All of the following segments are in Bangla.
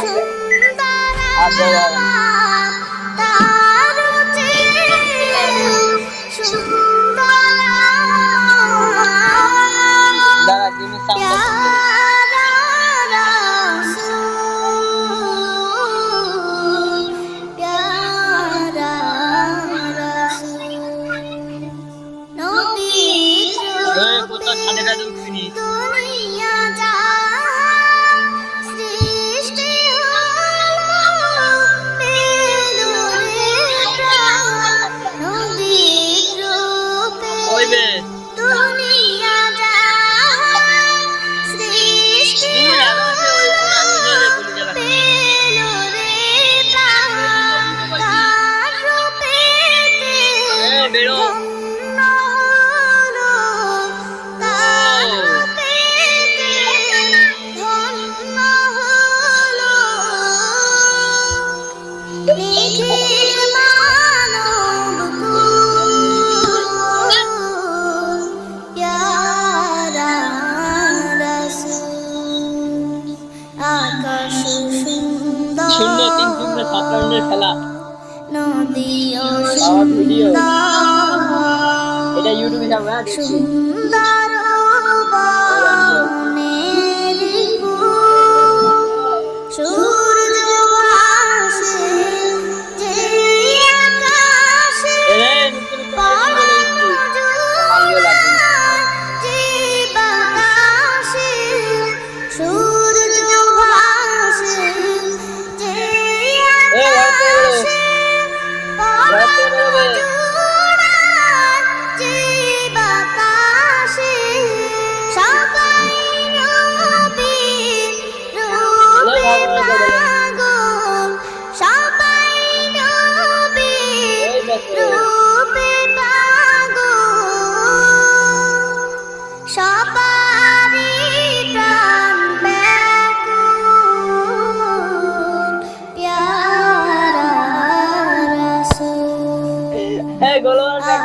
아, 네, 아, 네, 네. Amen. সুন্দর খেলা নদী ভিডিও। এটা ইউটিউবে যাবে হ্যাঁ সুন্দর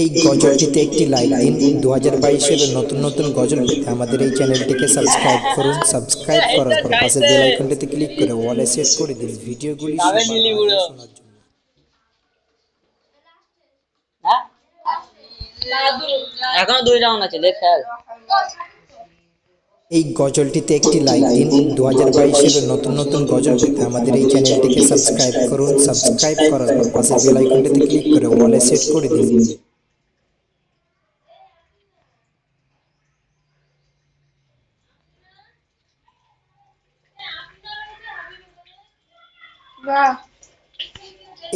এই গজলটিতে একটি লাইক দিন। দু হাজার বাইশের নতুন নতুন গজল পেতে আমাদের এই চ্যানেলটিকে সাবস্ক্রাইব করুন। সাবস্ক্রাইব করার পর পাশে বেল আইকনটিতে ক্লিক করে ওয়ালে সেট করে দিন। ভিডিওগুলি তবে সবার নীলি আগে বুড়ো। শোনার জন্য। এখনও দুই রাউন্ড আছে দেখ খেল এই গজলটিতে একটি লাইক দিন। দু হাজার বাইশের নতুন নতুন গজল পেতে আমাদের এই চ্যানেলটিকে সাবস্ক্রাইব করুন। সাবস্ক্রাইব করার পর পাশে বেল আইকনটিতে ক্লিক করে ওয়ালে সেট করে দিন।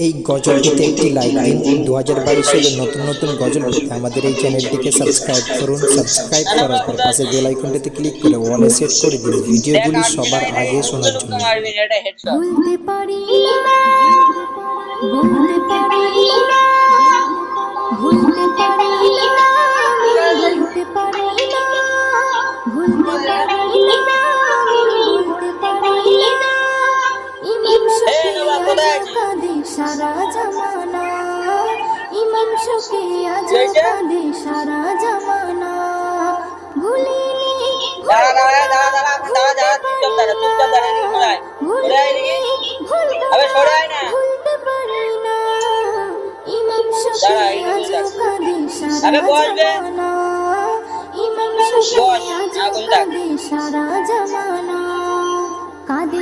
এই গজল গজলটিতে একটি লাইক দিন দু হাজার বাইশের নতুন নতুন গজল পেতে আমাদের এই চ্যানেলটিকে সাবস্ক্রাইব করুন। সাবস্ক্রাইব করার পর পাশে বেল আইকনটিতে ক্লিক করে ওয়ালে সেট করে দিন। ভিডিওগুলি সবার আগে শোনার জন্য। পারি পারি কোথায় সারা জামানা। ইমাম শোকে আজ কাঁদে সারা জামানা। ভুলিনি দাঁড়া দাঁড়া দাঁড়া দাঁড়া দাঁড়া দাঁড়া চুপচাপ দাঁড়া চুপচাপ দাঁড়া এদিকে সরে আয়। সরে আবে সরে না ভুলতে পারি না। ইমাম দাঁড়া, আজ কাঁদে সারা আবে বস বে। জামানা। ইমাম শফি আজ কাঁদে সারা জামানা। কাঁদে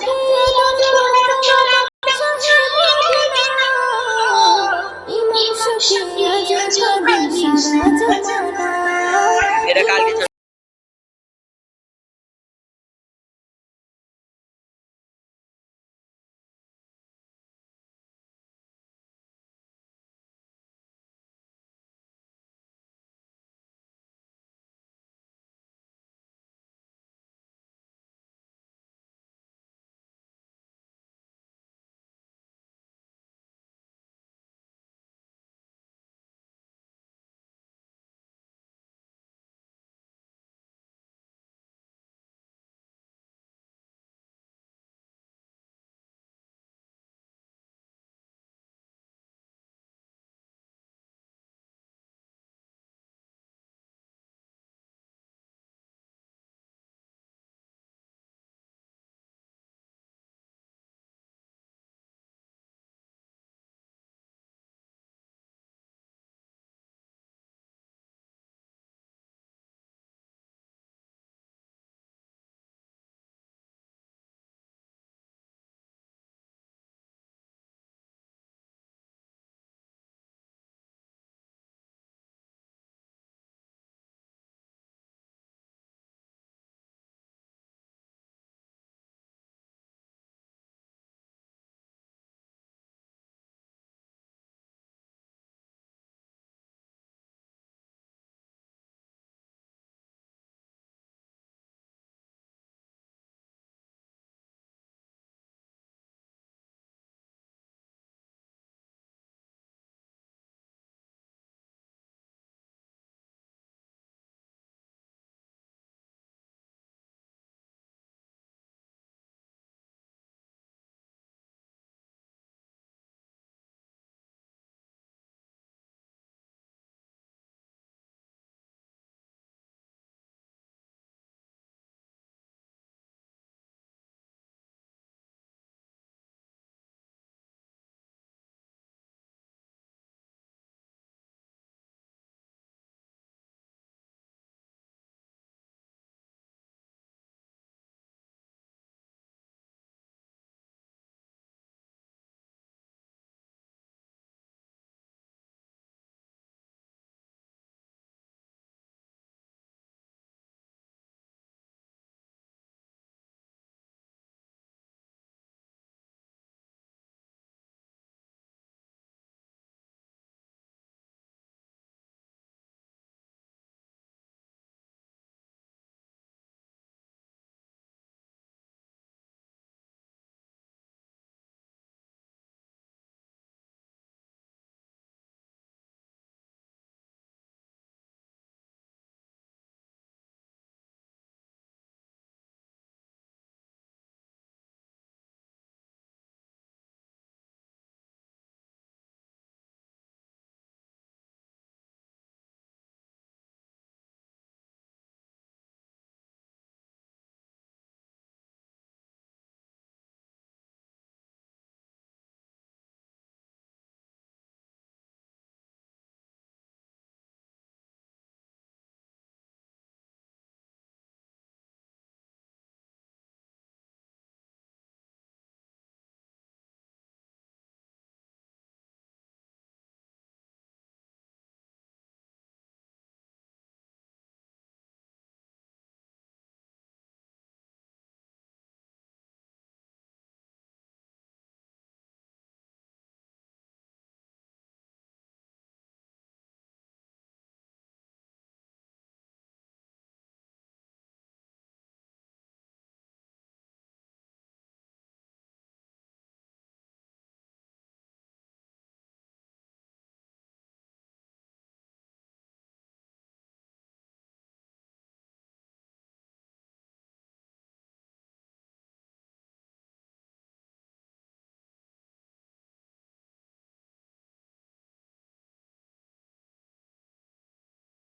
Jump!